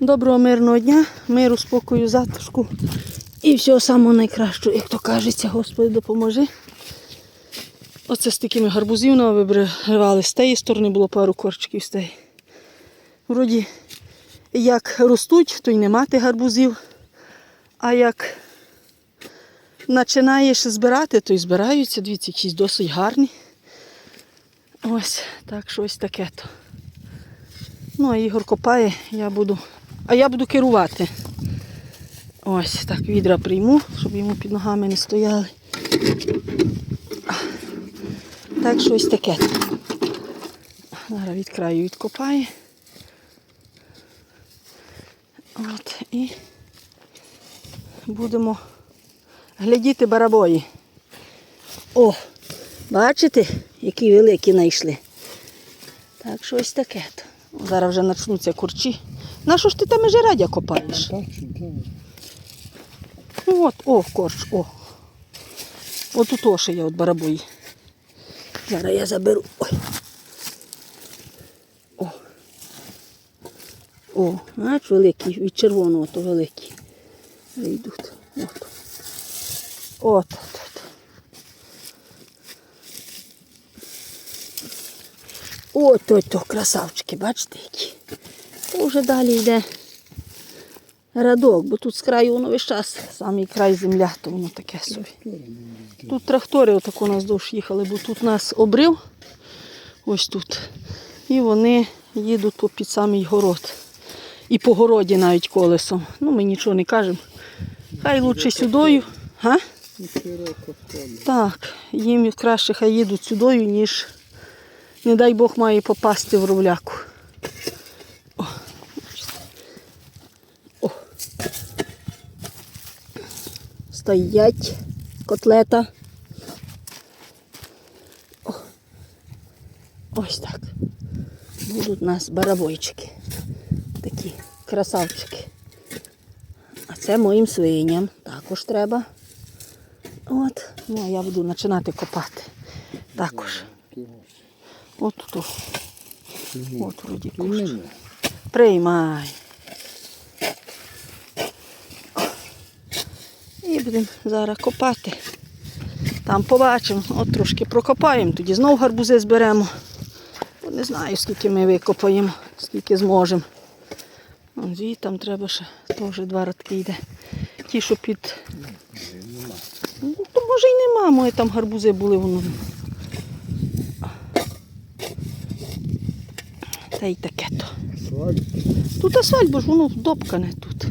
Доброго мирного дня, миру, спокою, затишку і всього самого найкращого, як то кажеться, Господи, допоможи. Оце з такими гарбузів вибривали. З тієї сторони було пару корчиків з тієї. Вроді, як ростуть, то й нема тих гарбузів. А як починаєш збирати, то й збираються. Дивіться, якісь досить гарні. Ось так, щось таке то. Ну, а Ігор копає, я буду. А я буду керувати. Ось так відра прийму, щоб йому під ногами не стояли. Так, щось таке. Зараз від краю відкопає. От, і будемо глядіти барабої. О, бачите, які великі знайшли. Так, щось таке. Зараз вже почнуться курчі. На що ж ти там і радя копаєш? От, о, корч, о. От тут о, ще є от барабої. Зараз я заберу. Ой. О. О, знаєш, великий, від червоного то великий. Йдуть. От. От, от, от. От, красавчики, бачите які. То вже далі йде радок, бо тут з краю воно весь час, самий край земля, то воно таке собі. Тут трактори отако нас довж їхали, бо тут нас обрив, ось тут. І вони їдуть під самий город. І по городі навіть колесом. Ну, ми нічого не кажемо. Хай лучше сюдою. Га? Так, їм краще хай їдуть сюдою, ніж, не дай Бог, має попасти в ровляку. О, бачите. О. Стоять котлета. О. Ось так. Будуть у нас барабойчики. Такі красавчики. А це моїм свиням також треба. От, ну а я буду починати копати. Також. От тут. От вроді І Приймай. Будемо зараз копати. Там побачимо, от трошки прокопаємо, тоді знову гарбузи зберемо. Бо не знаю, скільки ми викопаємо, скільки зможемо. Звідти там треба ще теж два радки йде. Ті, що під Ну, то може й нема, мої там гарбузи були воно. Та й таке то. Тут асфальт, бо ж воно вдопкане тут.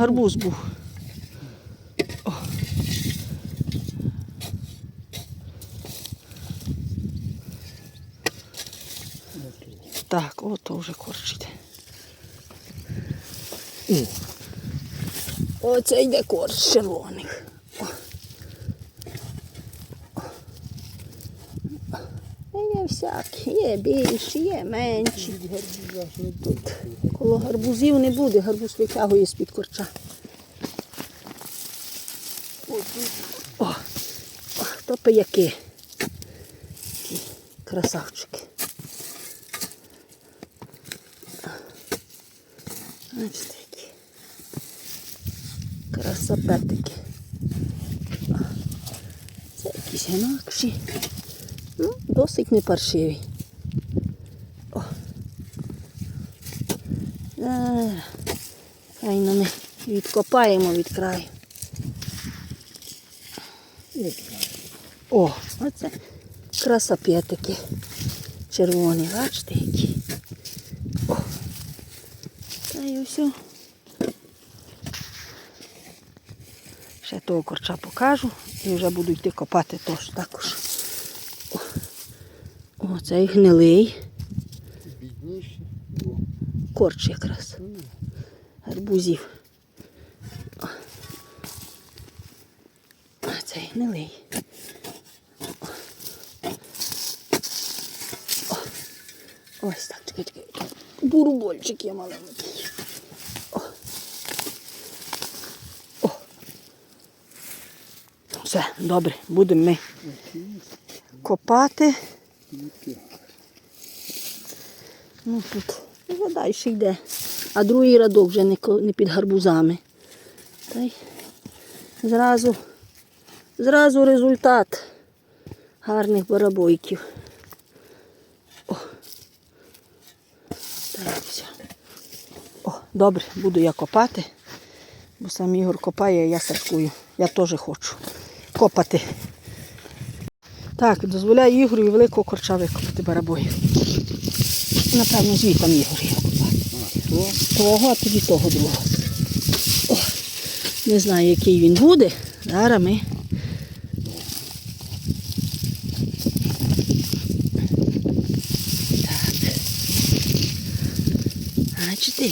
Гарбуз був. О. Так, ото вже корчить. Оце йде корч червоних. О. О. Є всякі, є більші, є менші. Тут. Коло гарбузів не буде, гарбуз витягує з-під корча. О, о, то пияки. Красавчики. Бачите, які. Красопетики. О, Це якісь інакші. Ну, досить не паршиві. Е, Файно ми відкопаємо від краю. О, оце красопетики червоні, бачите які. О. Та й все. Ще того корча покажу і вже буду йти копати теж також. О, О цей гнилий. Бідніші. корч якраз. Гарбузів. А цей гнилий. Ось так, чекай, чекай. Бурбольчик є маленький. О. О. Все, добре, будемо ми копати. Які. Ну тут вже далі йде. А другий радок вже не, під гарбузами. Та й зразу, зразу результат гарних барабойків. О. Так. О, добре, буду я копати, бо сам Ігор копає, а я сашкую. Я теж хочу копати. Так, дозволяю Ігорю і великого корча викопати барабоїв. Напевно, звітом Ігор його копати. Того, а тоді того другого. О, не знаю, який він буде. Зараз ми. Бачите.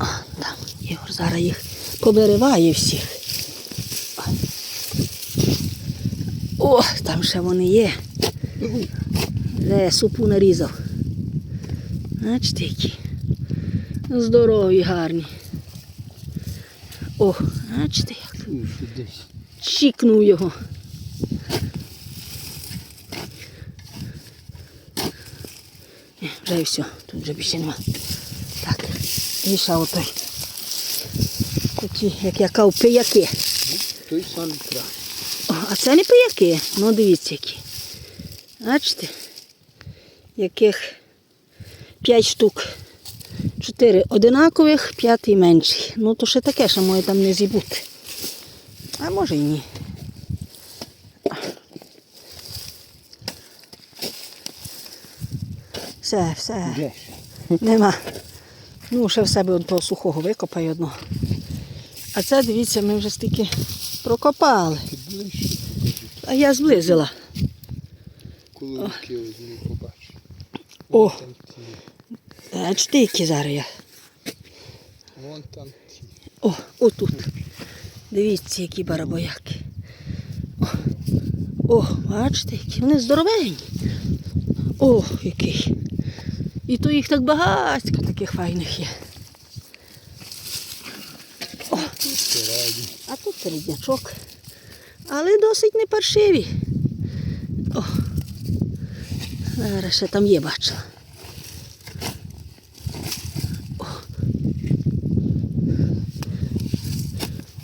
О, там Ігор зараз їх повириває всіх. О, там ще вони є. Де супу нарізав. Бачите, які. Здорові, гарні. О, бачите як. Чікнув його. Вже і все, тут вже більше нема. Так, і ще отой. Такі, як я кажу, пияки. Той самий кращий. О, а це не пияки. Ну дивіться які. Бачите? Яких 5 штук. Чотири одинакових, п'ятий менший. Ну то ще таке, що може там не зібути. А може і ні. Все, все. Нема. Ну, ще в себе того сухого викопаю одного. А це, дивіться, ми вже стільки прокопали. А я зблизила. Коли руки візьму, побачу. О. Бачите, які зараз я. Вон там ті. О, отут. Дивіться, які барабояки. О, о, бачите, які вони здоровенні. О, який. І то їх так багатько таких файних є. О, Раді. А тут середнячок. Але досить не паршиві. О, зараз ще там є, бачила.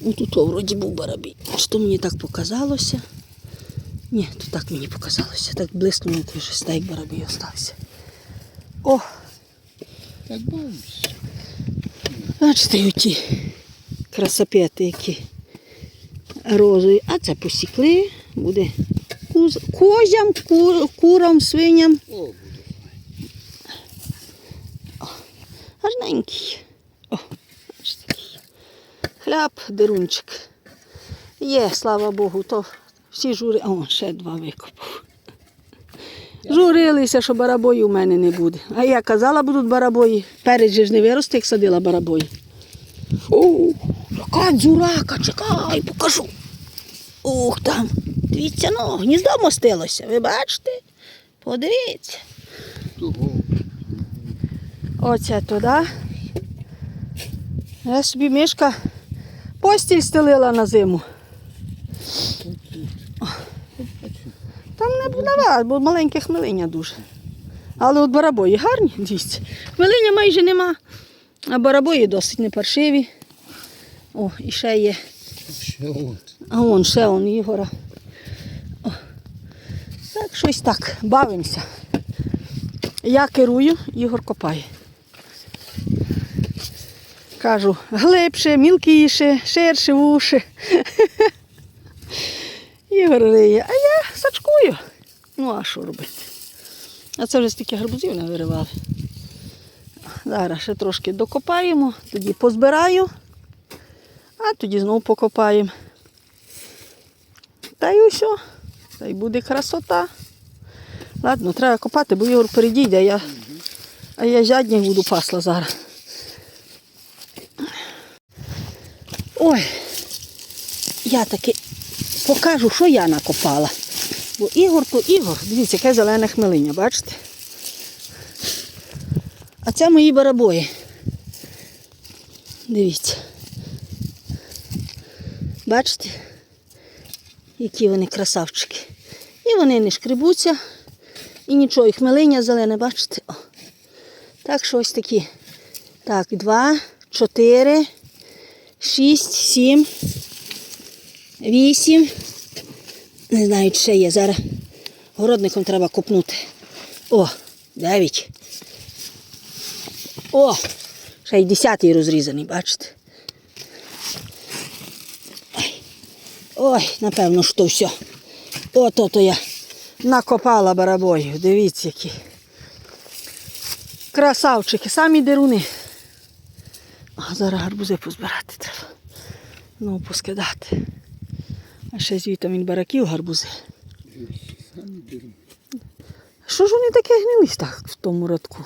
Ну тут о, вроді був барабій. То мені так показалося? Ні, то так мені показалося. Так блискнуло, то вже стейк барабій остався. О, Так бавимось. бачите, оті красопети, які розові. А це посікли, буде куз... козям, кур... курам, свиням. Гарненький. О. Хляб, дерунчик. Є, слава Богу, то всі жури. О, ще два викопав. Журилися, що барабої у мене не буде. А я казала, будуть барабої. Перець же ж не виросте, як садила барабої. О, яка дзурака, чекай, покажу. Ух там. Дивіться, ну, гніздо мостилося, ви бачите? Подивіться. Оце туди. Я собі мішка постіль стелила на зиму. Там не буде, бо маленьке хмелиня дуже. Але от барабої гарні, дивіться. Хмелиня майже нема, а барабої досить не паршиві. О, і ще є. Ще от. А вон ще он Ігора. О. Так, щось так, бавимося. Я керую, Ігор копає. Кажу, глибше, мілкіше, ширше вуші. Ігор риє, а я сачкую. Ну, а що робити? А це вже стільки гарбузів не виривали. Зараз ще трошки докопаємо, тоді позбираю, а тоді знову покопаємо. Та й усе. Та й буде красота. Ладно, треба копати, бо Ігор передійде, а я, а я жадник буду пасла зараз. Ой, я таки покажу, що я накопала. Бо Ігор то Ігор, дивіться, яке зелене хмелиня, бачите? А це мої барабої. Дивіться. Бачите? які вони красавчики. І вони не шкребуться, і нічого, і хмелиня зелене, бачите? О. Так що ось такі. Так, два, чотири, шість, сім, вісім. Не знаю, чи ще є. Зараз городником треба копнути. О, дев'ять. О! Ще й десятий розрізаний, бачите? Ой, напевно, що все. Ото то я накопала барабоїв. Дивіться, які. Красавчики, самі деруни. А зараз гарбузи позбирати треба. Ну, поскидати. А ще звідти від бараків гарбузи. Що ж вони таке гнились так в тому радку?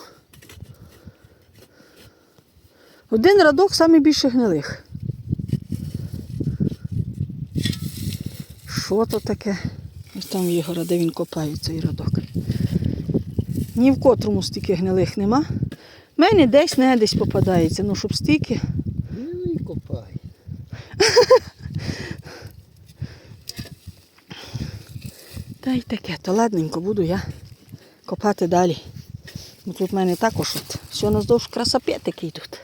Один радок саме більше гнилих. Що то таке? Ось там Ігора, де він копає цей радок. Ні в котрому стільки гнилих нема. В мене десь не десь попадається, ну щоб стільки. Ну і копай. Та й таке, то ладненько буду я копати далі. Бо тут в мене також от, все наздовж красапетики йдуть.